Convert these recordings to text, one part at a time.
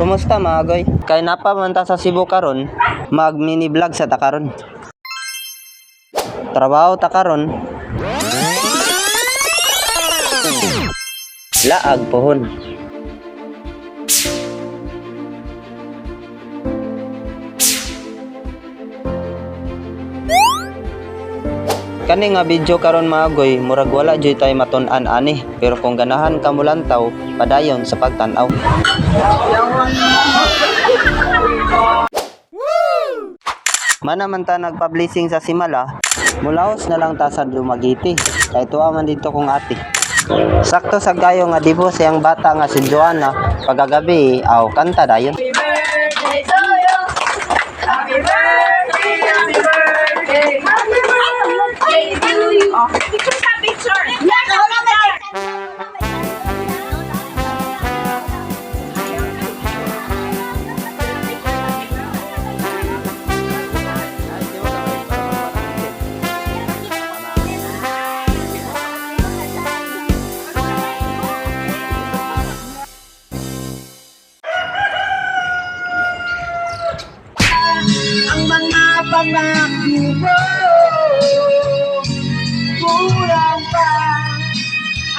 Kumusta mga goy? Kay napa man ta sa Cebu karon, mag mini vlog sa ta karon. Trabaho ta karon. Laag pohon. Kani nga video karon mga goy, murag wala joy tay matun-an ani, pero kung ganahan ka mo lantaw, padayon sa pagtan-aw. Mana man ta nagpa-blessing sa Simala, mulaos na lang ta sa Dumagiti. Kay tuwa man dito kong ate. Sakto sa gayo nga dibo siyang bata nga si Joanna, pagagabi aw kanta dayon. Pangako mo Kulang pa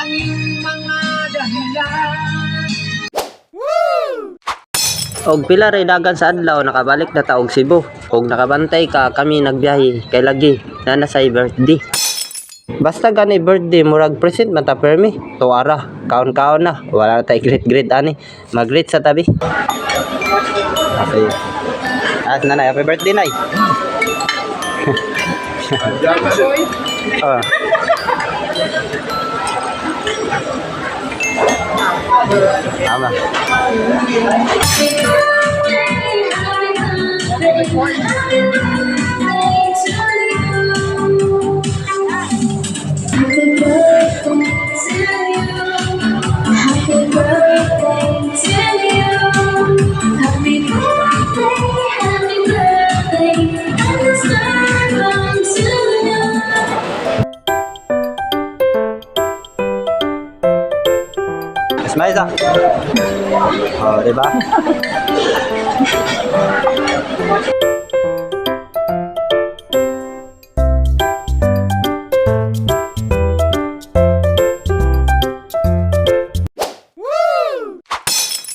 ang iyong mga dahilan Og pila ray dagan sa adlaw nakabalik na ta og Cebu. Og nakabantay ka kami nagbiyahe kay lagi na nasay birthday. Basta gani birthday murag present man ta permi. Tuara, kaon-kaon na. Wala tay great great ani. Mag-greet sa tabi. Okay. Ah, nanay, happy birthday nay. Oh. Tama. Happy Smile sa. Oh, di ba?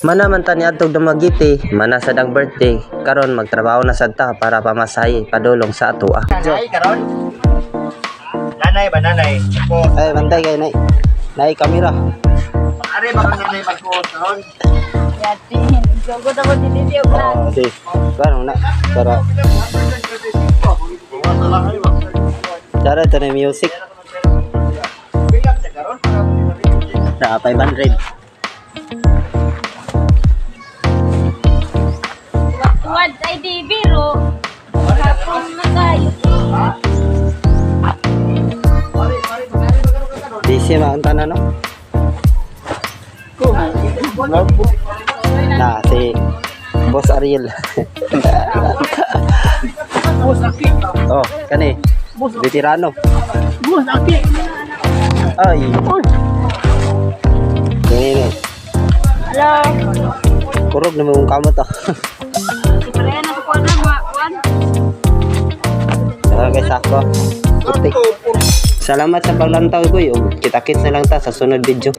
Mana man ta niadtog dumagiti, mana sa dang birthday, karon magtrabaho na sad ta para pamasahe padulong sa ato ah. Nanay karon? Nanay ba nanay? Ay, bantay kay nay. Nay kamera. Are ba kang nanay magkuot karon? Yatin, jogod ako di video Oh, di. Karon na. Para Cara ito na music. Sa karon? Na 500. Tuwad ay di biro. Hapon na tayo. Busy mga ang tanan, no? Na, si Boss Ariel. oh, kani. Veterano. Ay. Kani ni. Hello. Kurog na mong kamot ah. Kaya na ko na wan. Saka kay Sako. Putik. Salamat sa paglantaw ko. Kita-kits na lang ta sa sunod video.